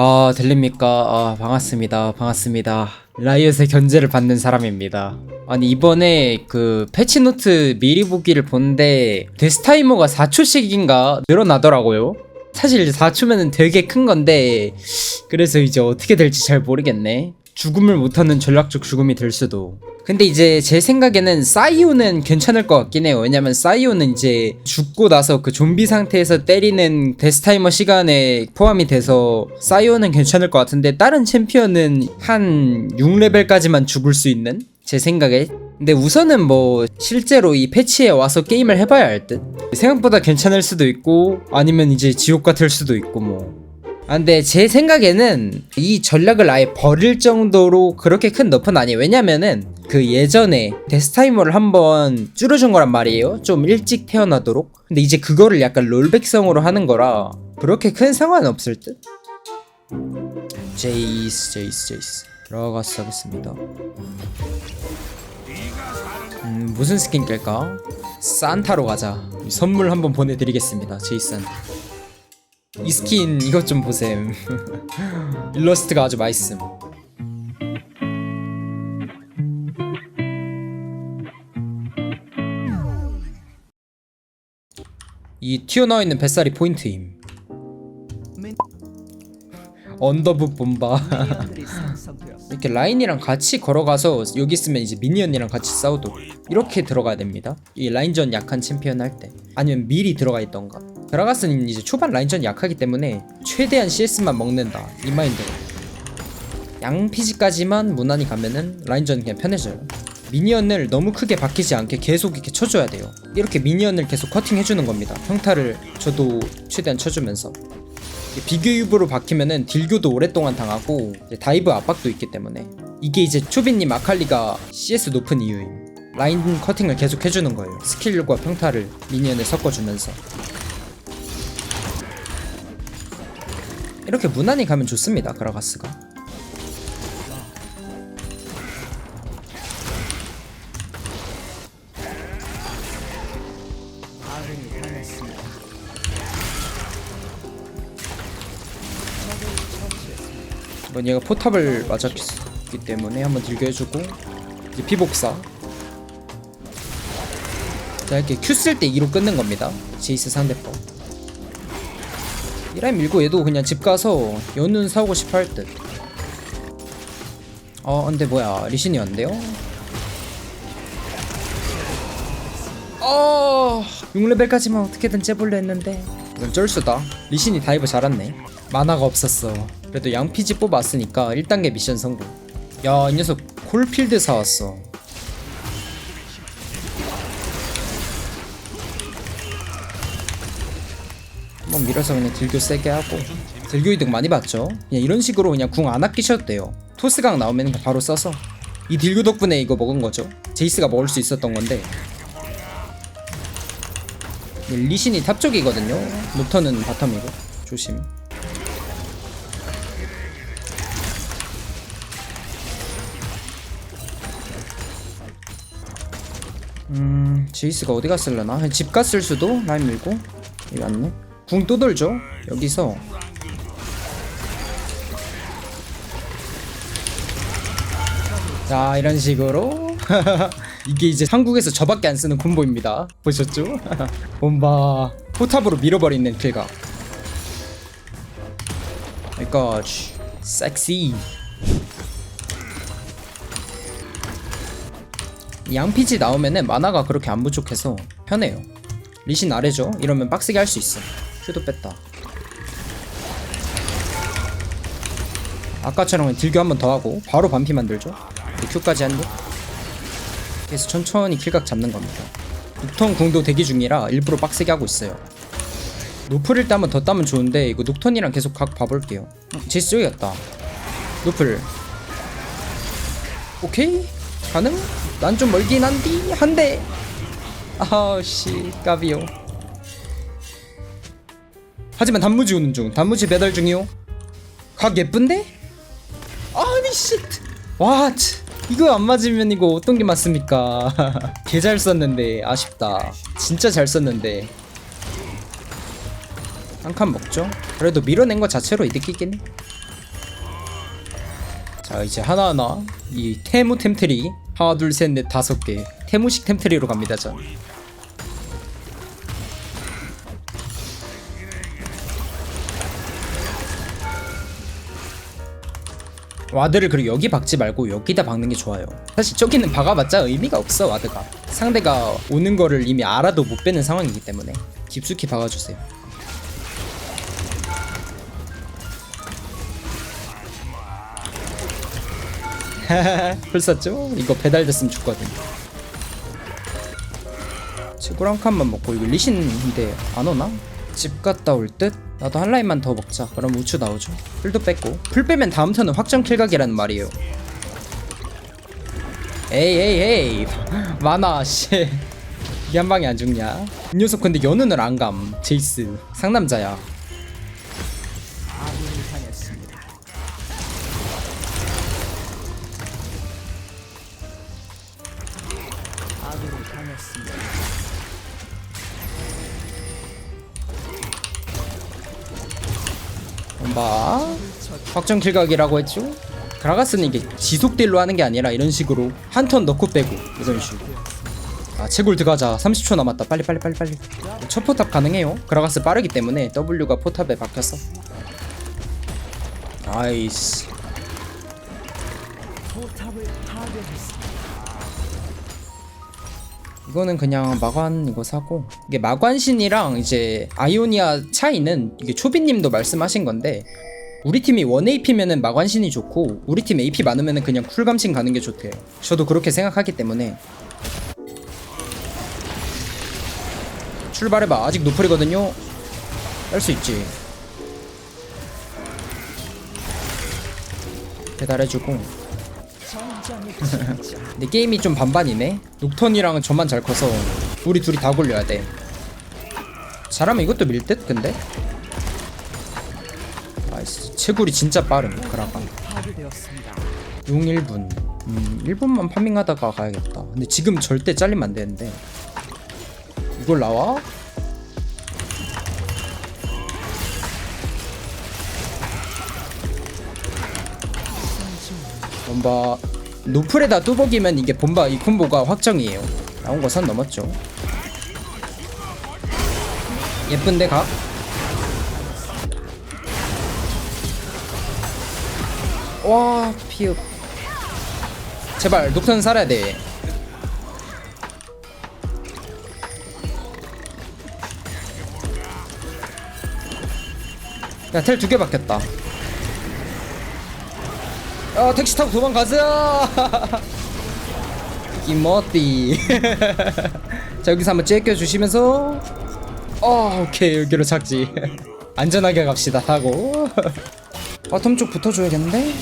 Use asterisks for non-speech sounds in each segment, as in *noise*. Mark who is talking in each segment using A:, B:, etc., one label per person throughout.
A: 아 들립니까? 아 반갑습니다. 반갑습니다. 라이엇의 견제를 받는 사람입니다. 아니 이번에 그 패치노트 미리 보기를 본데 데스타이머가 4초씩인가 늘어나더라고요. 사실 이제 4초면은 되게 큰 건데 그래서 이제 어떻게 될지 잘 모르겠네 죽음을 못하는 전략적 죽음이 될 수도. 근데 이제 제 생각에는 사이오는 괜찮을 것 같긴 해요. 왜냐면 사이오는 이제 죽고 나서 그 좀비 상태에서 때리는 데스타이머 시간에 포함이 돼서 사이오는 괜찮을 것 같은데 다른 챔피언은 한 6레벨까지만 죽을 수 있는 제 생각에. 근데 우선은 뭐 실제로 이 패치에 와서 게임을 해봐야 할 듯. 생각보다 괜찮을 수도 있고 아니면 이제 지옥 같을 수도 있고 뭐 아, 근데 제 생각에는 이 전략을 아예 버릴 정도로 그렇게 큰 너프는 아니에요. 왜냐면은 그 예전에 데스타이머를 한번 줄여준 거란 말이에요. 좀 일찍 태어나도록. 근데 이제 그거를 약간 롤백성으로 하는 거라 그렇게 큰 상관은 없을 듯. 제이스, 제이스, 제이스. 들어가서 하겠습니다. 음, 무슨 스킨 깰까? 산타로 가자. 선물 한번 보내드리겠습니다. 제이슨. 이 스킨 이것 좀 보셈. 일러스트가 아주 맛있음. 이 튀어나와 있는 뱃살이 포인트임. 언더북 본바 이렇게 라인이랑 같이 걸어가서 여기 있으면 이제 미니언이랑 같이 싸우도록 이렇게 들어가야 됩니다. 이 라인전 약한 챔피언 할 때. 아니면 미리 들어가 있던가. 그라가스는 이제 초반 라인전 약하기 때문에 최대한 CS만 먹는다. 이 마인드로. 양피지까지만 무난히 가면은 라인전 그냥 편해져요. 미니언을 너무 크게 박히지 않게 계속 이렇게 쳐줘야 돼요. 이렇게 미니언을 계속 커팅해주는 겁니다. 평타를 저도 최대한 쳐주면서 비교 유브로 박히면은 딜교도 오랫동안 당하고 다이브 압박도 있기 때문에 이게 이제 초비님 아칼리가 CS 높은 이유임 라인 커팅을 계속 해주는 거예요. 스킬과 평타를 미니언에 섞어주면서. 이렇게 무난히 가면 좋습니다 그라가스가 이번 얘가 포탑을 맞았기 때문에 한번 딜교 해주고 이제 피복사 자 이렇게 Q 쓸 때 2로 끊는 겁니다 제이스 상대법 이 라인 밀고 얘도 그냥 집 가서 연운 사오고 싶어 할 듯. 어, 근데 뭐야. 리신이 왔는데요? 어, 6레벨까지만 어떻게든 째볼려 했는데. 이건 쩔수다. 리신이 다이브 잘았네. 만화가 없었어. 그래도 양피지 뽑았으니까 1단계 미션 성공. 야, 이 녀석 콜필드 사왔어. 한번 밀어서 그냥 딜교 세게 하고. 딜교 이득 많이 봤죠? 그냥 이런 식으로 그냥 궁 안 아끼셔도 돼요. 토스강 나오면 바로 써서. 이 딜교 덕분에 이거 먹은 거죠. 제이스가 먹을 수 있었던 건데. 리신이 탑 쪽이거든요. 녹턴은 바텀이고. 조심 음 제이스가 어디 갔을려나? 집 갔을 수도? 라인 밀고? 여기 왔네. 궁 또 돌죠? 여기서. 자 이런 식으로. *laughs* 이게 이제 한국에서 저밖에 안 쓰는 콤보입니다. 보셨죠? *laughs* 본바. 포탑으로 밀어버리는 킬각. 그러니까 섹시 양피지 나오면은 만화가 그렇게 안 부족해서 편해요. 리신 아래죠? 이러면 빡세게 할 수 있어. 큐도 뺐다. 아까처럼 딜교 한 번 더 하고 바로 반피 만들죠? 큐까지 한대? 그래서 천천히 킬각 잡는 겁니다. 녹턴 궁도 대기 중이라 일부러 빡세게 하고 있어요. 노플일 때 한번 더 따면 좋은데 이거 녹턴이랑 계속 각 봐볼게요. 어, 제이스 저기였다. 노플. 오케이? 가능? 난 좀 멀긴 한디 한대 아씨 까비요 하지만 단무지 오는 중 단무지 배달 중이요 각 예쁜데? 아니 씨 와, 이거 안 맞으면 이거 어떤 게 맞습니까? *laughs* 개 잘 썼는데 아쉽다. 진짜 잘 썼는데 한 칸 먹죠? 그래도 밀어낸 것 자체로 이득이긴 해. 자 이제 하나하나 이 테무 템트리 하나 둘셋넷 다섯 개. 테무식 템트리로 갑니다 전. 와드를 그리고 여기 박지 말고 여기다 박는 게 좋아요. 사실 저기는 박아봤자 의미가 없어 와드가. 상대가 오는 거를 이미 알아도 못 빼는 상황이기 때문에 깊숙이 박아주세요 *laughs* 풀 쐈죠? 이거 배달됐으면 죽거든. 한 칸만 먹고 이거 리신인데 안 오나? 집 갔다 올 듯? 나도 한 라인만 더 먹자. 그럼 우추 나오죠. 풀도 뺐고. 풀 빼면 다음 턴은 확정 킬각이라는 말이에요. 에이 에이 에이. *laughs* 많아 씨. 이게 한 방에 안 죽냐? 이 녀석 근데 연운을 안감. 제이스. 상남자야 확정 킬각이라고 했죠? 그라가스는 이게 지속딜로 하는 게 아니라 이런 식으로 한 턴 넣고 빼고 이런 식으로. 아 채굴 들어가자. 30초 남았다. 빨리 빨리 빨리 빨리. 첫 포탑 가능해요. 그라가스 빠르기 때문에 W가 포탑에 박혔어 아이씨. 이거는 그냥 마관 이거 사고. 이게 마관신이랑 이제 아이오니아 차이는 이게 초비님도 말씀하신 건데 우리 팀이 1AP면은 마관신이 좋고 우리 팀 AP 많으면은 그냥 쿨감신 가는 게 좋대요 저도 그렇게 생각하기 때문에. 출발해봐. 아직 노플이거든요. 할 수 있지. 배달해주고. *laughs* 근데 게임이 좀 반반이네. 녹턴이랑 저만 잘 커서 우리 둘이 다 굴려야 돼. 잘하면 이것도 밀듯 근데 채굴이 진짜 빠름 그라가. 용 1분. 음 1분만 파밍하다가 가야겠다. 근데 지금 절대 잘리면 안 되는데. 이걸 나와? 본바. 노플에다 뚜벅이면 이게 본바 이 콤보가 확정이에요. 나온 거 선 넘었죠? 예쁜데 가? 와 피읍. 제발 녹턴 살아야 돼. 야 텔 두개 박혔다. 아 택시 타고 도망가자! *laughs* 이모띠 *laughs* 자 여기서 한번 째껴 주시면서. 어 오케이 여기로 착지. *laughs* 안전하게 갑시다 타고 바텀 쪽 붙어줘야겠는데?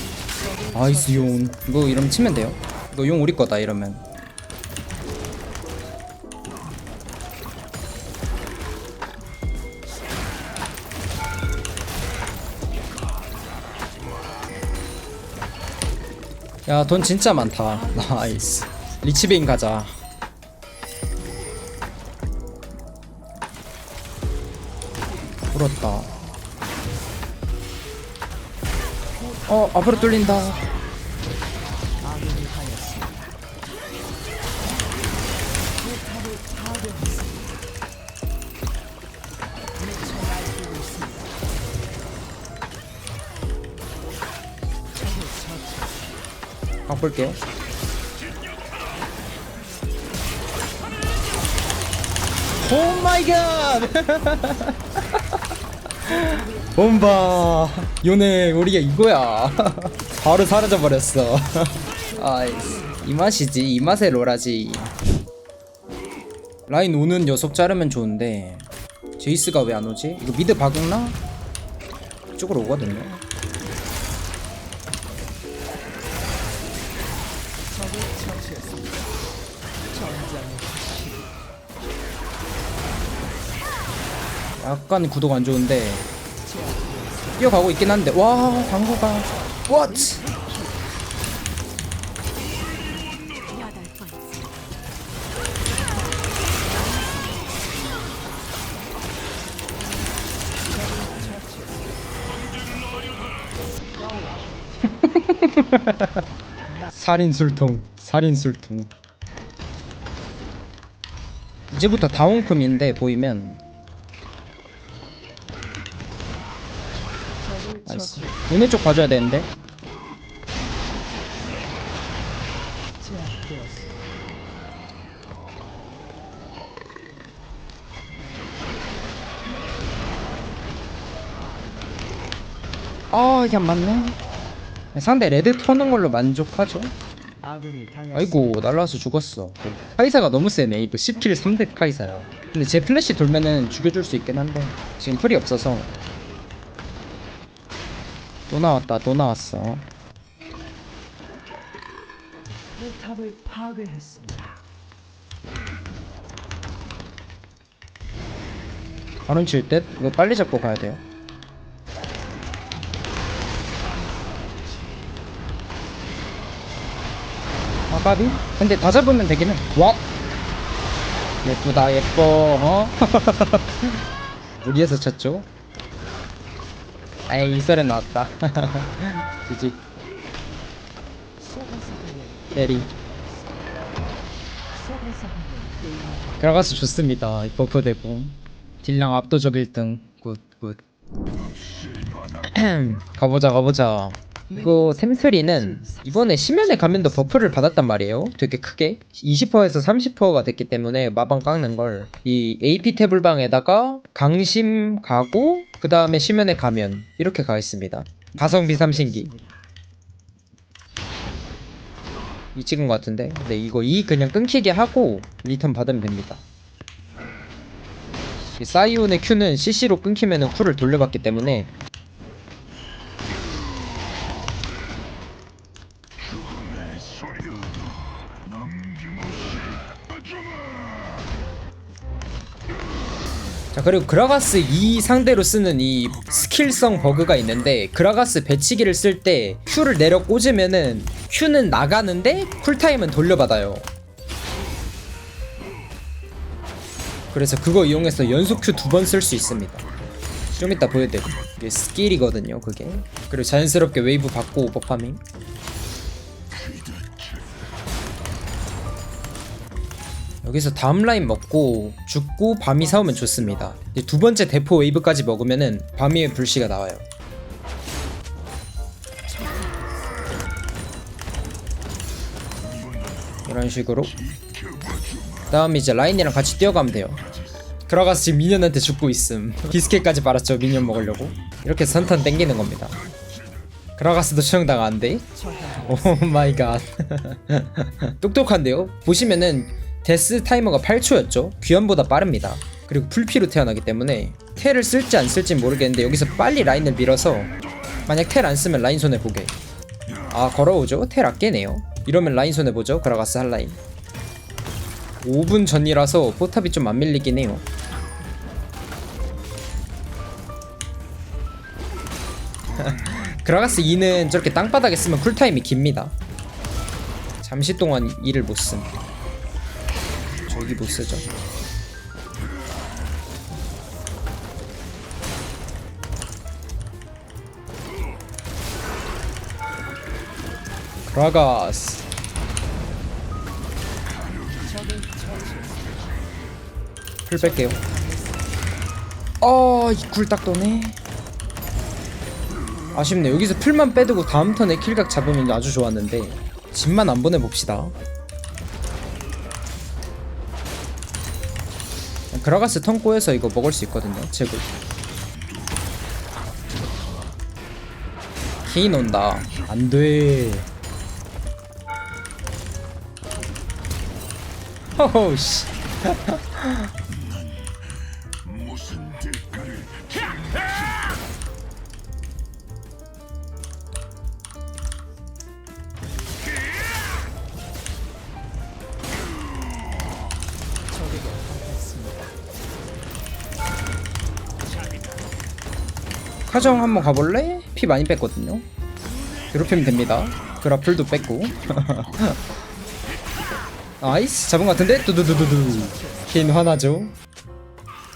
A: 아이스 용. 이거 이러면 치면 돼요. 이거 용 우리 거다 이러면. 야 돈 진짜 많다. *laughs* 나이스. 리치베인 가자. 불었다 어 앞으로 뚫린다 바꿀게요 오 마이 갓! *laughs* 본바. 요네 우리가 이거야. *laughs* 바로 사라져 버렸어. *laughs* 아이스 이 맛이지 이 맛의 로라지. 라인 오는 녀석 자르면 좋은데 제이스가 왜 안 오지? 이거 미드 박나? 이쪽으로 오거든요. 약간 구도가 안 좋은데 뛰어가고 있긴 한데. 와 광고가. What? *laughs* 살인 술통 살인 술통. 이제부터 다운큼인데 보이면 나이스 얘네 쪽 봐줘야 되는데. 아 이게 안 맞네. 상대 레드 터는 걸로 만족하죠? 아이고 날라와서 죽었어. 카이사가 너무 세네. 이거 10킬 3대 카이사야. 근데 제 플래시 돌면은 죽여줄 수 있긴 한데 지금 풀이 없어서 또 나왔다 또 나왔어
B: 탑을 파괴했습니다.
A: 바론 칠듯 이거 빨리 잡고 가야 돼요 아까비? 근데 다 잡으면 되기는 와 예쁘다 예뻐 어? *laughs* 무리해서 쳤죠? 에이 이설에 나왔다. *laughs* 지지. 캐리. 들어가서 좋습니다. 이 버프 되고 딜량 압도적 1등. 굿굿. 가보자 가보자 이거 템스리는 이번에 심연의 가면도 버프를 받았단 말이에요. 되게 크게. 20%에서 30%가 됐기 때문에 마방 깎는 걸. 이 AP 태블방에다가 강심 가고 그 다음에 심연의 가면 이렇게 가 있습니다. 가성비 삼신기. 이 찍은 것 같은데? 근데 이거 이 그냥 끊기게 하고 리턴 받으면 됩니다. 이 사이온의 Q는 CC로 끊기면 은 쿨을 돌려받기 때문에 자 그리고 그라가스 2 상대로 쓰는 이 스킬성 버그가 있는데 그라가스 배치기를 쓸 때 Q를 내려 꽂으면은 Q는 나가는데 쿨타임은 돌려받아요. 그래서 그거 이용해서 연속 Q 두 번 쓸 수 있습니다. 좀 이따 보여드릴게요 이게 스킬이거든요 그게. 그리고 자연스럽게 웨이브 받고 오버파밍 여기서 다음 라인 먹고 죽고 밤이 사오면 좋습니다. 두 번째 대포 웨이브까지 먹으면은 밤이의 불씨가 나와요. 이런 식으로. 그 다음에 이제 라인이랑 같이 뛰어가면 돼요. 들어가서 지금 미니언한테 죽고 있음. 비스켓까지 빨았죠 미니언 먹으려고. 이렇게 선탄 땡기는 겁니다. 그라가스도 처형당 안 돼? 오 마이 갓. *laughs* 똑똑한데요? 보시면은 데스 타이머가 8초였죠? 귀환보다 빠릅니다. 그리고 풀피로 태어나기 때문에 텔을 쓸지 안 쓸지 모르겠는데 여기서 빨리 라인을 밀어서 만약 텔 안 쓰면 라인 손해 보게. 아 걸어오죠? 텔 아끼네요. 이러면 라인 손해 보죠? 그라가스 한 라인. 5분 전이라서 포탑이 좀 안 밀리긴 해요. *laughs* 그라가스 2는 저렇게 땅바닥에 쓰면 쿨타임이 깁니다. 잠시 동안 일을 못쓴 저기 못 쓰죠 그라가스 풀 뺄게요 어, 이굴 딱 도네. 아쉽네. 여기서 풀만 빼두고 다음 턴에 킬각 잡으면 아주 좋았는데 집만 안 보내봅시다. 그라가스 턴꼬에서 이거 먹을 수 있거든요. 제구. 케인 온다. 안 돼. *laughs* 허허 씨. *laughs* 카정 한번 가볼래? 피 많이 뺐거든요. 괴롭히면 됩니다. 그라플도 뺐고. *laughs* 나이스 잡은 것 같은데? 두두두두두. 긴 화나죠.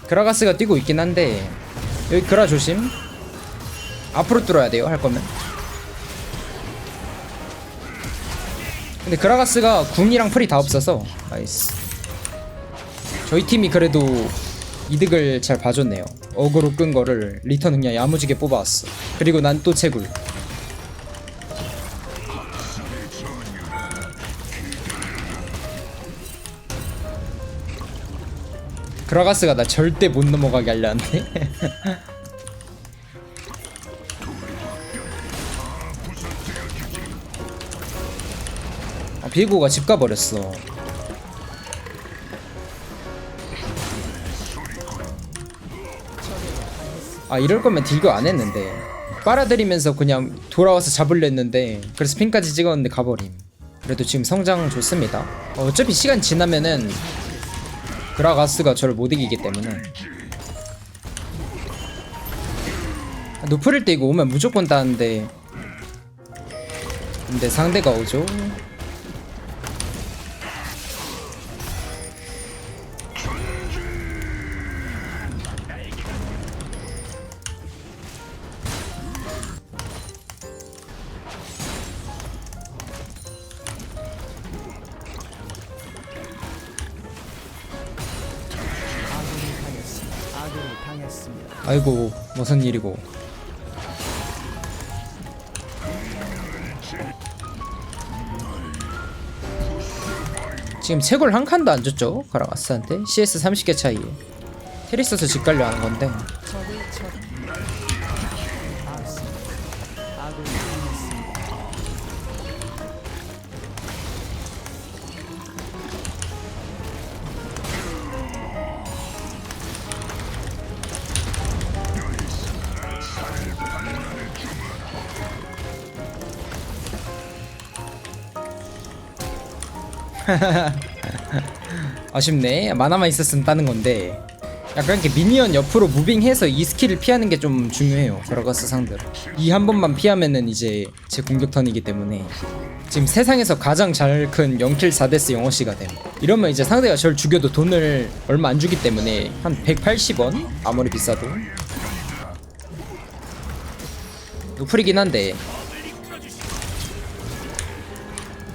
A: 그라가스가 뛰고 있긴 한데 여기 그라 조심. 앞으로 뚫어야 돼요 할 거면. 근데 그라가스가 궁이랑 풀이 다 없어서 나이스 저희 팀이 그래도 이득을 잘 봐줬네요 어그로 끈 거를 리턴 그냥 야무지게 뽑아왔어. 그리고 난 또 채굴. 그라가스가 나 절대 못 넘어가게 하려는데? *laughs* 아, 비에고가 집 가버렸어 아 이럴 거면 딜교 안 했는데. 빨아들이면서 그냥 돌아와서 잡으려 했는데 그래서 핀까지 찍었는데 가버림. 그래도 지금 성장 좋습니다. 어, 어차피 시간 지나면은 그라가스가 저를 못 이기기 때문에. 아, 노프릴 때 이거 오면 무조건 따는데. 근데 상대가 오죠 아이고 무슨 일이고. 지금 채굴 한 칸도 안 줬죠? 가라가스한테? CS 30개 차이에. 테리스에서 집 갈려 하는 건데 *laughs* 아쉽네. 만화만 있었으면 따는 건데. 약간 이렇게 미니언 옆으로 무빙해서 이 스킬을 피하는 게 좀 중요해요. 그라가스 상대로. 이 한 번만 피하면은 이제 제 공격 턴이기 때문에. 지금 세상에서 가장 잘 큰 0킬 4데스 영어씨가 됨. 이러면 이제 상대가 절 죽여도 돈을 얼마 안 주기 때문에 한 180원? 아무리 비싸도. 노플이긴 한데.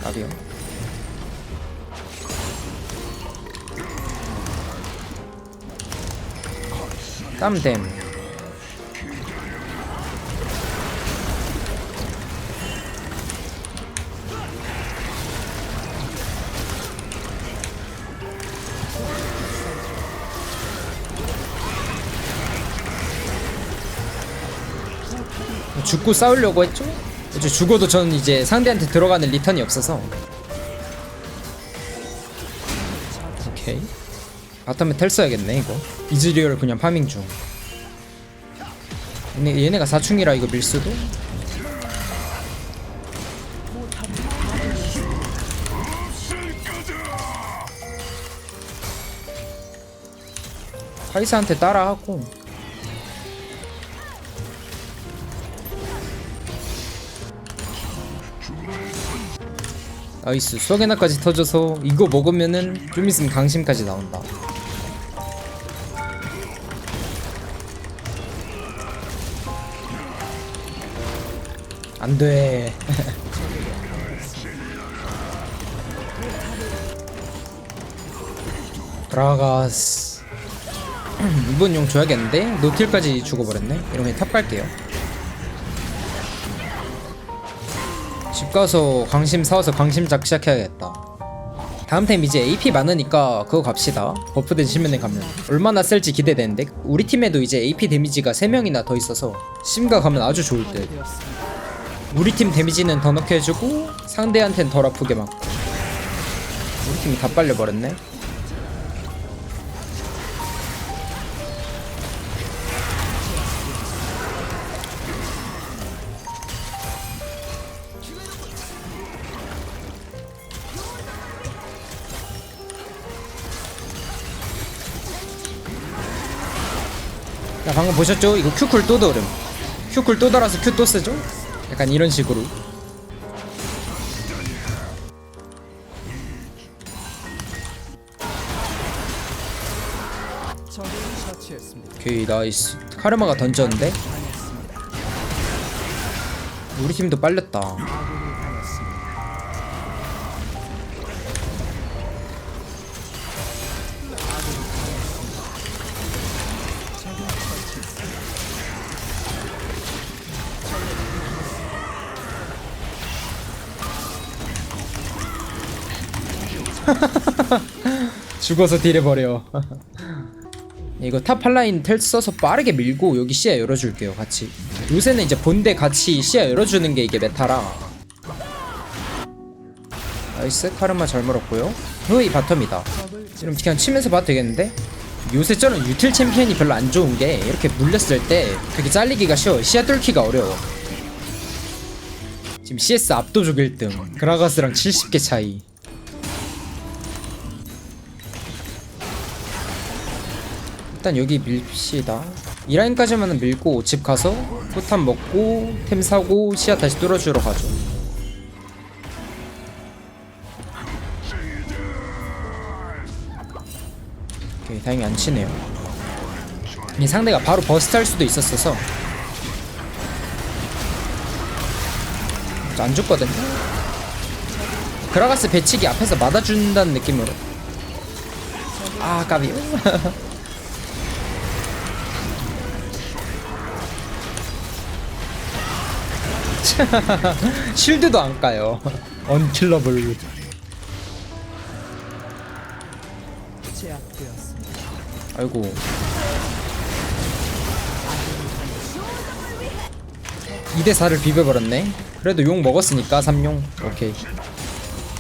A: 나비요 땀댐 죽고 싸우려고 했죠? 죽어도 저는 이제 상대한테 들어가는 리턴이 없어서 바텀에 텔 써야겠네 이거. 이즈리얼 그냥 파밍 중. 얘네, 얘네가 사충이라 이거 밀 수도? 카이사한테 따라하고. 나이스. 수학에나까지 터져서 이거 먹으면은 좀 있으면 강심까지 나온다 안돼. *laughs* 브라가스. *clears throat* 이번 용 줘야겠는데? 노틸까지 죽어버렸네. 이러면 탑 갈게요. 집 가서 광심 사와서 광심작 시작해야겠다. 다음 템 이제 AP 많으니까 그거 갑시다. 버프된 실면에 가면. 얼마나 셀지 기대되는데? 우리 팀에도 이제 AP 데미지가 3명이나 더 있어서 심가 가면 아주 좋을 듯 우리 팀 데미지는 더 넣게 해주고 상대한텐 덜 아프게 막고 우리 팀이 다 빨려버렸네 야 방금 보셨죠? 이거 큐쿨 또 돌음 큐쿨 또 달아서 큐 또 쓰죠? 약간 이런 식으로. 오케이 나이스. 카르마가 던졌는데? 우리 팀도 빨렸다 *laughs* 죽어서 딜해버려. 이거 탑 팔라인 텔 써서 빠르게 밀고 여기 시야 열어줄게요 같이. 요새는 이제 본대 같이 시야 열어주는 게 이게 메타라. 나이스. 카르마 잘 물었고요. 후이 바텀이다. 지금 그냥 치면서 봐도 되겠는데? 요새 저는 유틸 챔피언이 별로 안 좋은 게 이렇게 물렸을 때 그렇게 잘리기가 쉬워 시야 뚫기가 어려워. 지금 CS 압도적 1등 그라가스랑 70개 차이 일단 여기 밀시다. 이 라인까지만 밀고 집 가서 포탄 먹고 템 사고 시야 다시 뚫어주러 가죠. 오케이 다행히 안 치네요. 이 상대가 바로 버스트 할 수도 있었어서. 안 죽거든. 그라가스 배치기 앞에서 맞아준다는 느낌으로. 아 까비 *laughs* *laughs* 쉴드도 안 까요. 언킬러블. 아이고. 2대 4를 비벼버렸네. 그래도 용 먹었으니까 3용. 오케이.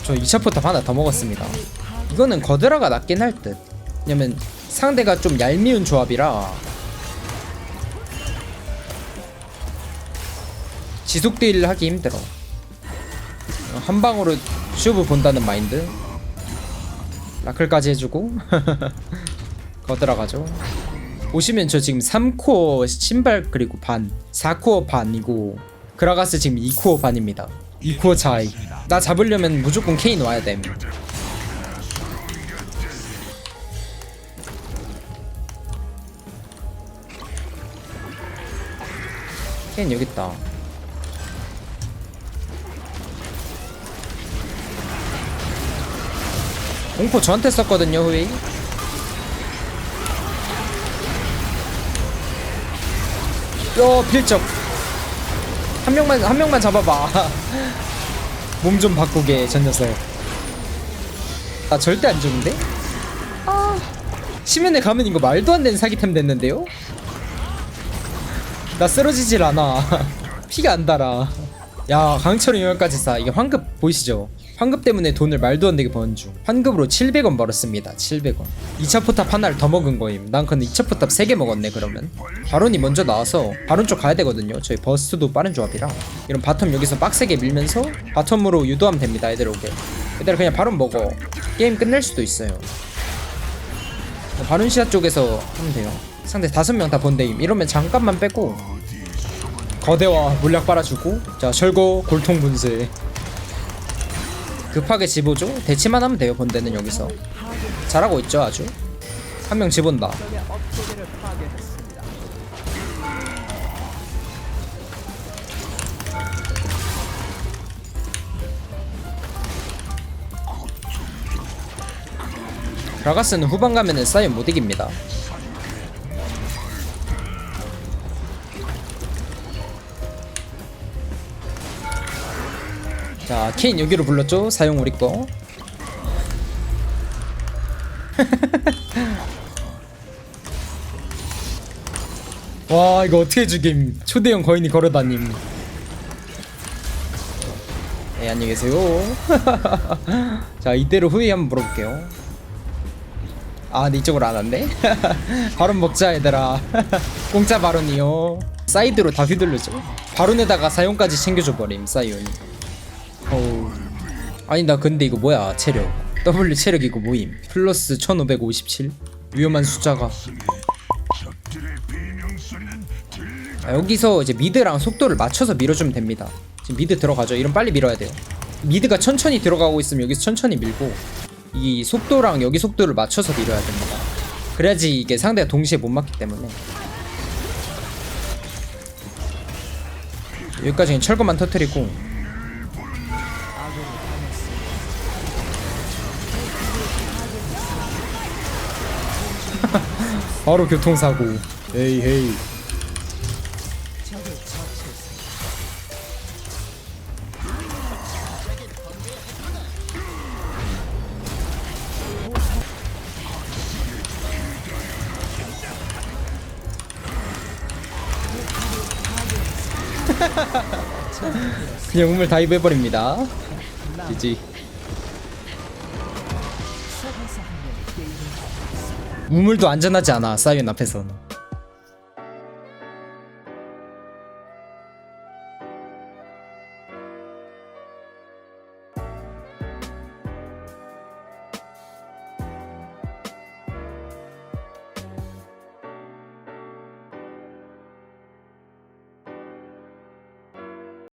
A: 저 2차 포탑 하나 더 먹었습니다. 이거는 거드라가 낫긴 할 듯. 왜냐면 상대가 좀 얄미운 조합이라 지속 딜 하기 힘들어 어, 한 방으로 슈브 본다는 마인드 라클까지 해주고 *laughs* 거들어 가죠. 보시면 저 지금 3코어 신발 그리고 반, 4코어 반이고 그라가스 지금 2코어 반입니다. 2코어 차이. 나 잡으려면 무조건 케인 와야 됨. 케인 여기 있다. 공포 저한테 썼거든요, 후웨이. 요 필적. 한 명만 한 명만 잡아봐. *laughs* 몸 좀 바꾸게 전 녀석. 아 절대 안 좋은데? 아. 심연에 가면 이거 말도 안 되는 사기템 됐는데요? 나 쓰러지질 않아. *laughs* 피가 안 달아. 야 강철은 여기까지 싸 이게 환급 보이시죠 환급 때문에 돈을 말도 안 되게 버는 중. 환급으로 700원 벌었습니다. 700원. 2차 포탑 하나를 더 먹은 거임. 난 근데 2차 포탑 3개 먹었네 그러면. 바론이 먼저 나와서 바론 쪽 가야 되거든요. 저희 버스트도 빠른 조합이라. 이런 바텀 여기서 빡세게 밀면서 바텀으로 유도하면 됩니다 애들 오게. 애들 그냥 바론 먹어. 게임 끝낼 수도 있어요. 바론 시야 쪽에서 하면 돼요. 상대 다섯 명다 본대임. 이러면 잠깐만 빼고 거대와 물약 빨아주고 자 철거 골통 분쇄 급하게 집어줘? 대치만 하면 돼요 본대는 여기서. 잘하고 있죠 아주? 한 명 집온다. 라가스는 후반 가면은 사이언 못 이깁니다 자 케인 여기로 불렀죠? 사용 우리 거. *laughs* 와 이거 어떻게 죽임. 초대형 거인이 걸어다님. 네 안녕히 계세요. *laughs* 자 이대로 후회 한번 물어볼게요. 아 근데 이쪽으로 안 왔네? *laughs* 바론 먹자 얘들아. 공짜 바론이요. 사이드로 다 휘둘르죠. 바론에다가 사용까지 챙겨줘 버림 사이온이 아니 나 근데 이거 뭐야 체력. W 체력 이거 모임. 플러스 1557 위험한 숫자가. 아, 여기서 이제 미드랑 속도를 맞춰서 밀어주면 됩니다. 지금 미드 들어가죠? 이런 빨리 밀어야 돼요. 미드가 천천히 들어가고 있으면 여기서 천천히 밀고 이 속도랑 여기 속도를 맞춰서 밀어야 됩니다. 그래야지 이게 상대가 동시에 못 맞기 때문에. 여기까지는 철거만 터트리고 *laughs* 바로 교통사고. 에이 헤이. *laughs* 그냥 우물 다이브 해버립니다. 지지. 우물도 안전하지 않아 사이언 앞에서는